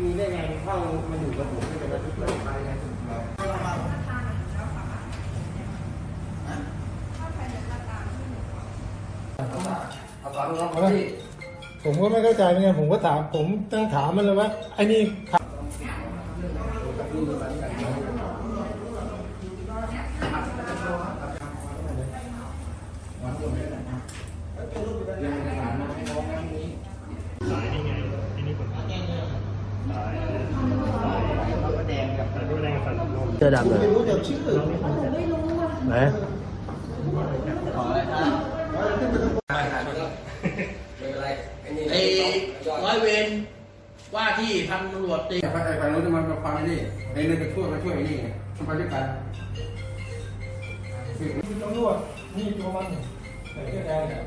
มีได้ไงเข้ามาอยู่กับผมไม่เป็นอาทิตย์เลยผมก็ไม่เข้าใจเหมือนกันผมก็ถามผมต้องถามมันเลยว่าไอ้นี่ขับ สายนี่ไงไอ้นี่ผมสายสายแดงกับสายแดงกับสายลม เสื้อดำเลยไม่รู้จักชื่อไหนไอ้ร้อยเวรว่าที่พันตำรวจตีไอ้ไอ้ฝั่งนู้นจะมาฟังไอ้นี่ไอ้นี่ไปช่วยมาช่วยไอ้นี่มันไปด้วยกัน คือตำรวจนี่ตัวมันแต่เสื้อแดงเนี่ย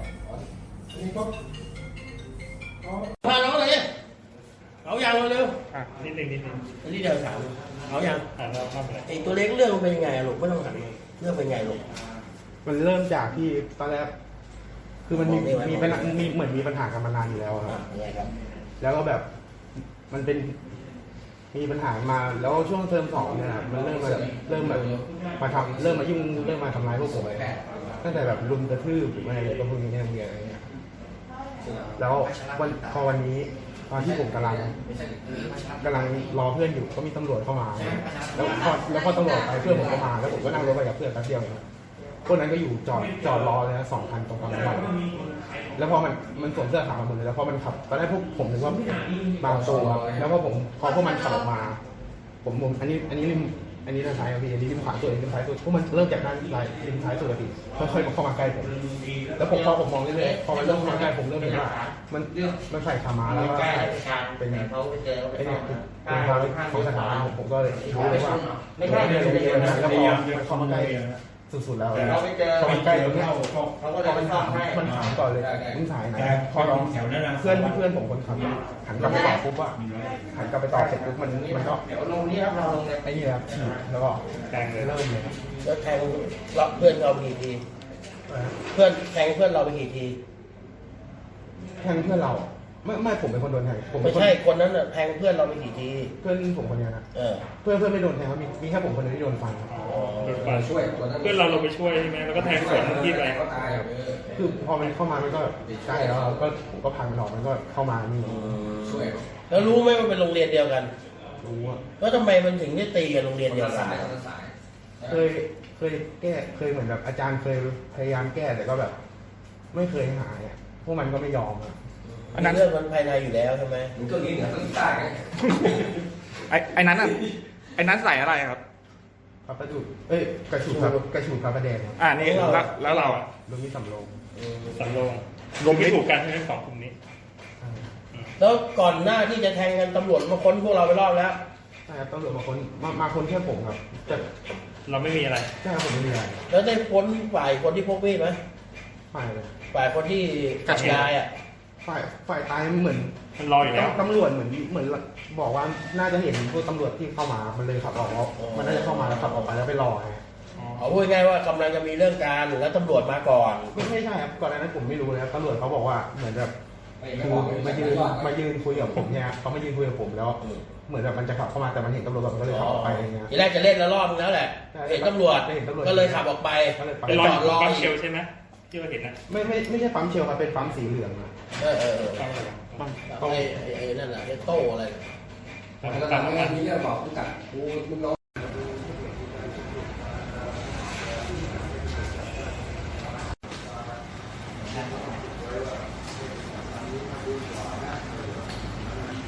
นี่ก็เขาพาน้องเลยเนี่ยเอาอย่างเร็วอะนิดนึงนิดนึงอันนี้เดี๋ยวถามเอาอย่างอะเราเข้าไปเลยไอตัวเล็กเรื่องมันเป็นยังไงลูกไม่ต้องหันมเรื่องเป็นไงลูกมันเริ่มจากที่ตอนแรกคือมันมีมีปัญหามีเหมือนมีปัญหากันมานานอยู่แล้วครับยังไงครับแล้วก็แบบ มันเป็น มีปัญหามาแล้วช่วงเทอมสองเนี่ยมันเริ่มมาเริ่มแบบมาทำเริ่มมายุ่งเริ่มมาทำร้ายพวกผมตั้งแต่แบบลุมกระทืบหรืออะไรก็พวกนี้ในโรงเรียนอะไรเงี้ยแล้ววันพอวันนี้ตอนที่ผมกำลังกำลังรอเพื่อนอยู่ก็มีตำรวจเข้ามา แล้วพอแล้วพอตำรวจไปเพื่อนผมก็มา แล้วผมก็นั่งรถไปกับเพื่อนแป๊บเดียวเอง พวกนั้นก็อยู่จอดจอดรอเลยนะสองคันตรงกลางวันแล้วพอมันมันสวมเสื้อขาวมาหมดเลยแล้วพอมันขับตอนแรกพวกผมนึกว่าบางตัวแล้วพอผมพอพวกมันขับออกมา ผมผมอันนี้อันนี้ริมอันนี้ด้านซ้ายครับพี่อันนี้ริมขวาสุดอันนี้ริมซ้ายสุดพวกมันเริ่มจากด้านซ้ายริมซ้ายสุดอะพี่ค่อยๆมาเข้ามาใกล้ผมแล้วผมพอผมมองเรื่อยๆพอมันเริ่มเข้ามาใกล้ผมเริ่มเห็นว่ามันมันใส่ขาม้าแล้วก็เป็นเป็นไอ้เนี่ยเป็นทางของสถาบันผมผมก็เลยรู้เลยว่าไม่ใช่โรงเรียนนะแล้วพอมันเข้ามาใกล้ สุดๆแล้วพอมันใกล้ตรงเนี้ยเขาก็พจะอไปมันฟัถางมให้มันถามก่อนเลยมึงสายไหนพอเราเพื่อนเพื่อนผมคนขับหันกลับไปตอบปุ๊บว่าหันกลับไปตอบเสร็จปุ๊บมันมันก็เดี๋ยวลงนี้ครับเราลงเลยไอ้นี่ครับฉีดแล้วก็แดงเลยเริ่มเลยแล้วแทงเราเพื่อนเราไปกี่ทีเพื่อนแทงเพื่อนเราไปกี่ทีแทงเพื่อนเรา ไม่ไม่ผมเป็นคนโดนแทงผมเป็ไม่นคนใช่คนนั้นน่ะแทงเพื่อนเราไปกี่ทีเพื่อนผมคนเดียวนะเออเพื่อนเพื่อนไม่โดนแทงครับมีมีแค่ผมคนเดียวที่โดนฟันครับโดนฟันช่วยตัวนั้นเพื่อนเราลงไปช่วยใช่ไหมแล้วก็แทงสวนที่ไปเขาตายคือพอมันเข้ามามันก็ใกล้แล้วก็ผมก็พังมันออกมันก็เข้ามานี่ช่วยแล้วรู้ไหมว่าเป็นโรงเรียนเดียวกัน รู้ว่าแล้วทำไมมันถึงได้ตีกันโรงเรียนเดียวกันสายสายเคยเคยแก้เคยเหมือนแบบอาจารย์เคยพยายามแก้แต่ก็แบบ ไม่เคยหายอะพวกมันก็ไม่ยอมอะ อันนั้นเรื่องมันภายในอยู่แล้วใช่ไหมมึงก็ยิงเหนือต้องใต้ไงไอ้ไอ้นั้นอะไอ้นั้นใส่อะไรครับพระประดุเอ้ยกระฉูดครับกระฉูดพระประแดงครับอ่านี่แล้วแล้วเราอะลงนี้สำโรงสันโลงรวมไม่ถูกกันใช่ไหมสองกลุ่มนี้ แล้วก่อนหน้าที่จะแทงกันตำรวจมาค้นพวกเราไปรอบแล้วใช่ครับตำรวจมาคนมามาคนแค่ผมครับแต่เราไม่มีอะไรใช่ครับผมไม่มีอะไรแล้วได้ค้นฝ่ายคนที่พกมีดไหมฝ่ายเลยฝ่ายคนที่กัดยายอะ ฝ่ายฝ่ายตายเหมือนมันรออยู่แล้ว ตำรวจเหมือนเหมือนบอกว่าน่าจะเห็นพวกตำรวจที่เข้ามา มันเลยขับออกว่ามันน่าจะเข้ามาแล้วขับออกไปแล้วไปรอไงเอาพูดง่ายๆว่ากำลังจะมีเรื่องการแล้วตำรวจมาก่อน ไม่ไม่ใช่ครับก่อนหน้านั้นผมไม่รู้เลยครับตำรวจเขาบอกว่าเหมือนแบบคือมายืนมายืนคุยกับผมเนี่ยเขามายืนคุยกับผมแล้วเหมือนแบบมันจะขับเข้ามาแต่มันเห็นตำรวจมันก็เลยขับออกไปอะไรเงี้ย ทีแรกจะเล่นแล้วรอบนึงแล้วแหละ ใช่เห็นตำรวจ เห็นตำรวจ ก็เลยขับออกไป ก็เลยไปเป็นรอยจอดรอปั๊มอีกเชลใช่ไหม ที่เราเห็นนะไม่ไม่ไม่ใช่ปั๊มเชลครับเป็นปั๊มสีเหลืองอะเออเออเออปั๊มอะไรไอ้ไอ้ไอ้นั่นแหละไอ้โต้อะไรน่ะปั๊มแล้วปั๊มน้ำมันมีเรื่องบอกกูกัดกูมึงร้อง